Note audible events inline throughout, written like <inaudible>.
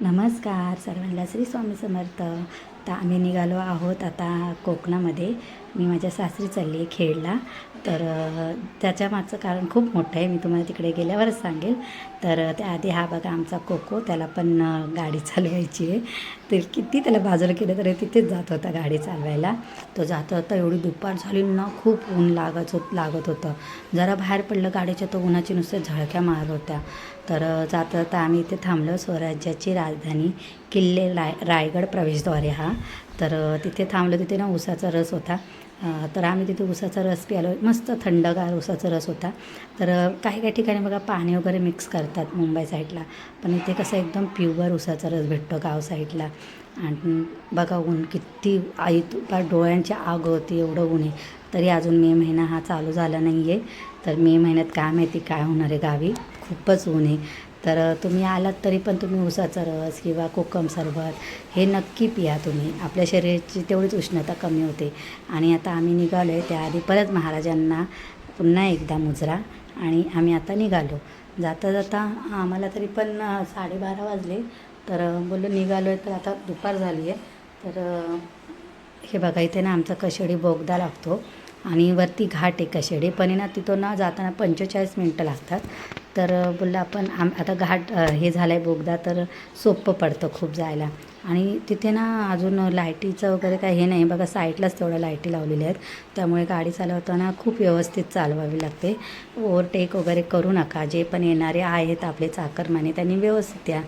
नमस्कार सर्वांना श्री स्वामी समर्थ. तर आम्ही निघालो आहोत आता कोकणामध्ये. मी माझ्या सासरी चालली आहे खेडला. तर त्याच्या मागचं कारण खूप मोठं आहे. मी तुम्हाला तिकडे गेल्यावरच सांगेल. तर त्याआधी हा बघा आमचा कोको त्याला पण गाडी चालवायची आहे. तर किती त्याला बाजूला केलं तरी तिथेच जात होता गाडी चालवायला. तो जात होता एवढी दुपार झाली ना खूप ऊन लागत होत लागत होतं. जरा बाहेर पडलं गाडीच्या तर उन्हाची नुसत्या झळक्या मारत होत्या. तर जाता जाता आम्ही इथे थांबलो. स्वराज्याची राजधानी किल्ले राय रायगड प्रवेशद्वारे हा. तर तिथे थांबलो. तिथे ना उसाचा रस होता. तर आम्ही तिथे उसाचा रस प्यालो मस्त थंडगार उसाचा रस होता. तर काही काही ठिकाणी बघा पाणी वगैरे मिक्स करतात मुंबई साईडला. पण इथे कसं एकदम प्युअर उसाचा रस भेटतो गाव साईडला. आणि बघा ऊन किती आई डोळ्यांची आग होती. एवढं ऊन आहे. तरी अजून मे महिना हा चालू झाला नाही आहे तर मे महिन्यात काय माहिती काय होणार आहे गावी? खूपच ऊन आहे. तर तुम्ही आलात तरी पण तुम्ही उसाचा रस किंवा कोकम सरबत हे नक्की पिया तुम्ही. आपल्या शरीराची तेवढीच उष्णता कमी होते. आणि आता आम्ही निघालो आहे त्याआधी परत महाराजांना पुन्हा एकदा मुजरा आणि आम्ही आता निघालो. जाता जाता आम्हाला तरी पण साडेबारा वाजले. तर बोललो निघालो आहे तर आता दुपार झाली आहे तर हे बघा इथे ना आमचा कशेडी बोगदा लागतो आणि वरती घाट आहे कशेडी पण आहे ना तिथून ना जाताना पंचेचाळीस मिनटं लागतात. तर बोललं आपण आम आता घाट हे झालं आहे बोगदा तर सोपं पडतं खूप जायला. आणि तिथे ना अजून लाईटीचं वगैरे काही हे नाही. बघा साईडलाच तेवढ्या लाईटी लावलेल्या आहेत. त्यामुळे गाडी चालवताना खूप व्यवस्थित चालवावी लागते. ओव्हरटेक वगैरे करू नका. जे पण येणारे आहेत आपले चाकरमाने त्यांनी व्यवस्थित या.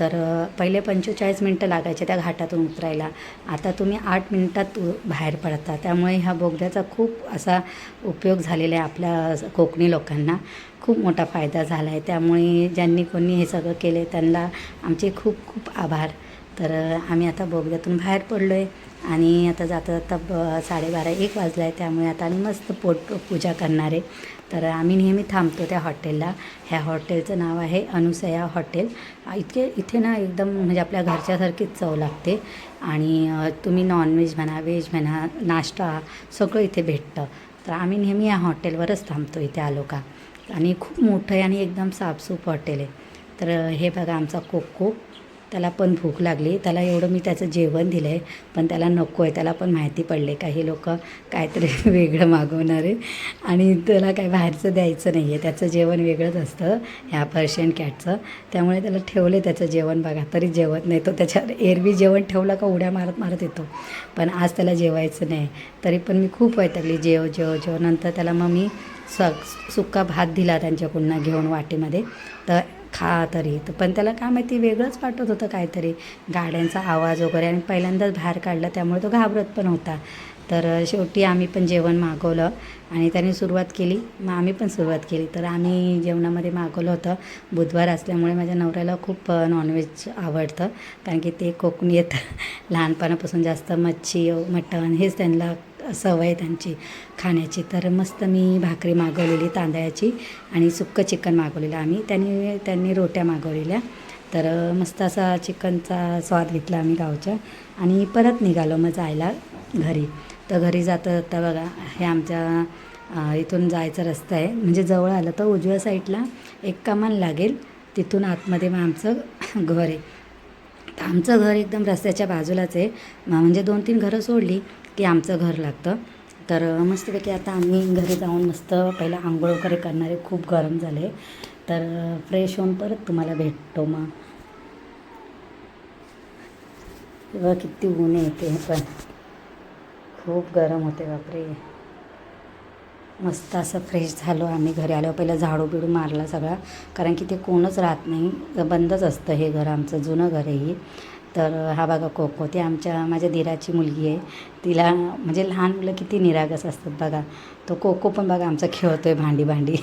तर पहिले पंचेचाळीस मिनटं लागायचे त्या घाटातून उतरायला. आता तुम्ही आठ मिनटात बाहेर पडता. त्यामुळे ह्या बोगद्याचा खूप असा उपयोग झालेला आहे आपल्या कोकणी लोकांना. खूप मोठा फायदा झाला आहे त्यामुळे ज्यांनी कोणी हे सगळं केलं आहे त्यांना आमचे खूप खूप आभार. तर आम्ही आता बोगद्यातून बाहेर पडलो आहे आणि आता जाता जाता ब साडेबारा एक वाजला आहे त्यामुळे आता आम्ही मस्त पोट पूजा करणार आहे. तर आम्ही नेहमी थांबतो त्या हॉटेलला. ह्या हॉटेलचं नाव आहे अनुसया हॉटेल. इतके इथे ना एकदम म्हणजे आपल्या घरच्यासारखीच चव लागते. आणि तुम्ही नॉनव्हेज म्हणा व्हेज म्हणा नाश्ता सगळं इथे भेटतं. तर आम्ही नेहमी या हॉटेलवरच थांबतो इथे आलो का आणि खूप मोठं आहे आणि एकदम साफसूफ हॉटेल आहे. तर हे बघा आमचा कोको. त्याला पण भूक लागली. त्याला एवढं मी त्याचं जेवण दिलं आहे पण त्याला नको आहे त्याला पण माहिती पडले काही लोक काहीतरी <laughs> वेगळं मागवणार आहे. आणि त्याला काय बाहेरचं द्यायचं नाही आहे त्याचं जेवण वेगळंच असतं ह्या पर्शियन कॅटचं त्यामुळे त्याला ठेवले त्याचं जेवण. बघा तरी जेवत नाही तो. त्याच्यावर एरवी जेवण ठेवलं का उड्या मारत मारत येतो. पण आज त्याला जेवायचं नाही. तरी पण मी खूप वैतागली. जेव जेव जेव. नंतर त्याला मग मी स सुक्का भात दिला त्यांच्याकडून घेऊन वाटीमध्ये. तर खा तरी. तर पण त्याला काय माहिती वेगळंच वाटत होतं काहीतरी. गाड्यांचा आवाज वगैरे आणि पहिल्यांदाच बाहेर काढला त्यामुळे तो घाबरत पण होता. तर शेवटी आम्ही पण जेवण मागवलं आणि त्याने सुरुवात केली. मग आम्ही पण सुरुवात केली. तर आम्ही जेवणामध्ये मागवलं होतं. बुधवार असल्यामुळे माझ्या नवऱ्याला खूप नॉनव्हेज आवडतं. कारण की ते कोकणी येतं. <laughs> लहानपणापासून जास्त मच्छी मटण हेच त्यांना सवय आहे त्यांची. खाण्याची. तर मस्त मी भाकरी मागवलेली तांदळाची आणि सुक्कं चिकन मागवलेलं आम्ही. त्यांनी त्यांनी रोट्या मागवलेल्या. तर मस्त असा चिकनचा स्वाद घेतला आम्ही गावच्या. आणि परत निघालो मग जायला घरी. तर घरी जाता जाता बघा हे आमच्या इथून जायचा रस्ता आहे. म्हणजे जवळ आलं तर उजव्या साईडला एक कमान लागेल. तिथून आतमध्ये मग आमचं घर आहे. तर आमचं घर एकदम रस्त्याच्या बाजूलाच आहे. म्हणजे दोन तीन घरं सोडली. ते आमचं घर लागतं. तर मस्तपैकी आता आम्ही घरी जाऊन मस्त पहिला आंघोळ वगैरे करणारे खूप गरम झाले. तर फ्रेश होऊन परत तुम्हाला भेटतो मग. तेव्हा किती ऊन येते पण. खूप गरम होते बापरे. मस्त असं फ्रेश झालो आम्ही घरी आल्यावर पहिलं झाडू बिडू मारला सगळा. कारण की ते कोणच राहत नाही. बंदच असतं हे घर आमचं जुनं घर आहे तर हा बघा कोको ती आमच्या माझ्या दिराची मुलगी आहे. तिला म्हणजे लहान मुलं किती निरागस असतात बघा. तो कोको पण बघा आमचा खेळतो आहे भांडी भांडी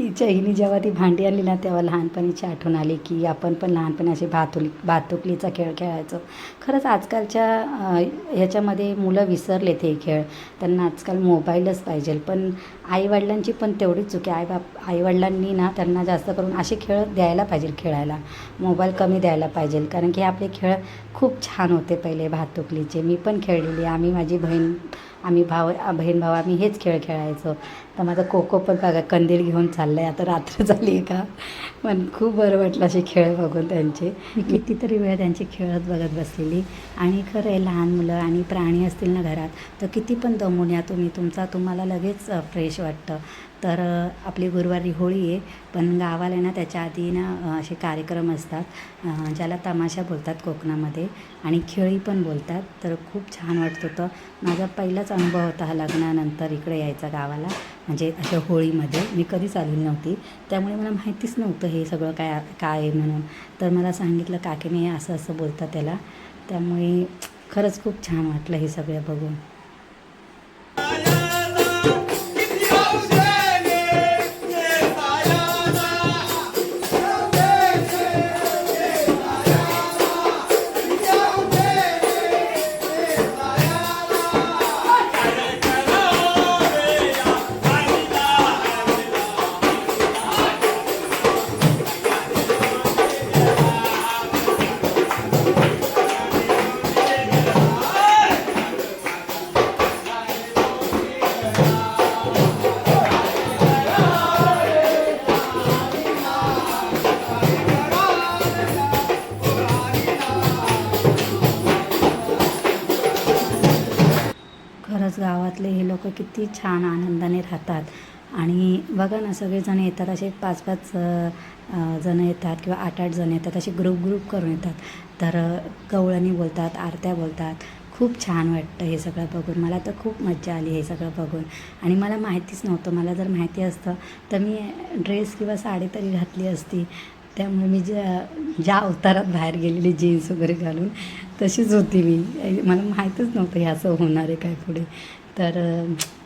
हिच्या हिने जेव्हा ती भांडी आणली ना तेव्हा लहानपणीची आठवण आली की आपण पण लहानपणी असे भातुली भातुकलीचा खेळ खेळायचो. खरंच आजकालच्या ह्याच्यामध्ये मुलं विसरलेत हे खेळ. त्यांना आजकाल मोबाईलच पाहिजे. पण आईवडिलांची पण तेवढीच चुकी आई बाप आईवडिलांनी ना त्यांना जास्त करून असे खेळ द्यायला पाहिजे खेळायला. मोबाईल कमी द्यायला पाहिजे. कारण की हे आपले खेळ खूप छान होते पहिले भातुकलीचे. मी पण खेळलेली आम्ही माझी बहीण आम्ही भाव बहीण भाऊ आम्ही हेच खेळ खेळायचो. तर माझा कोको पण बघा कंदील घेऊन चाललं आहे आता रात्र झाली आहे का? पण खूप बरं वाटलं असे खेळ बघून त्यांचे. मी कितीतरी वेळ त्यांची खेळत बघत बसलेली. आणि खरं आहे लहान मुलं आणि प्राणी असतील ना घरात तर किती पण दमून या तुम्ही. तुमचा तुम्हाला लगेच फ्रेश वाटतं. तर आपली गुरुवारी होळी आहे पण गावाला ना त्याच्या आधी ना असे कार्यक्रम असतात ज्याला तमाशा बोलतात कोकणामध्ये आणि खेळी पण बोलतात. तर खूप छान वाटत होतं. माझा पहिलाच अनुभव होता हा लग्नानंतर इकडे यायचा गावाला म्हणजे अशा होळीमध्ये. मी कधीच आली नव्हती. त्यामुळे मला माहितीच नव्हतं हे सगळं काय काय आहे म्हणून. तर मला सांगितलं काकीने असं असं बोलतात त्याला. त्यामुळे खरंच खूप छान वाटलं हे सगळं बघून. खरंच गावातले हे लोक किती छान आनंदाने राहतात. आणि बघा ना सगळेजण येतात असे पाच पाच जण येतात किंवा आठ आठ जण येतात असे ग्रुप ग्रुप करून येतात. तर गवळणी बोलतात आरत्या बोलतात. खूप छान वाटतं हे सगळं बघून. मला तर खूप मज्जा आली हे सगळं बघून. आणि मला माहितीच नव्हतं मला जर माहिती असतं तर मी ड्रेस किंवा साडी तरी घातली असती. त्यामुळे मी ज्या ज्या अवतारात बाहेर गेलेली जीन्स वगैरे घालून तशीच होती मी. मला माहीतच नव्हतं हे असं होणार आहे काय पुढे. तर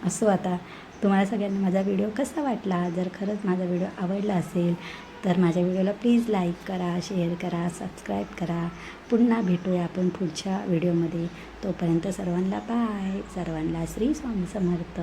असो आता. तुम्हाला सगळ्यांना माझा व्हिडिओ कसा वाटला? जर खरंच माझा व्हिडिओ आवडला असेल तर माझ्या व्हिडिओला प्लीज लाईक करा शेअर करा सबस्क्राईब करा. पुन्हा भेटूया आपण पुढच्या व्हिडिओमध्ये. तोपर्यंत सर्वांना बाय सर्वांना श्री स्वामी समर्थ.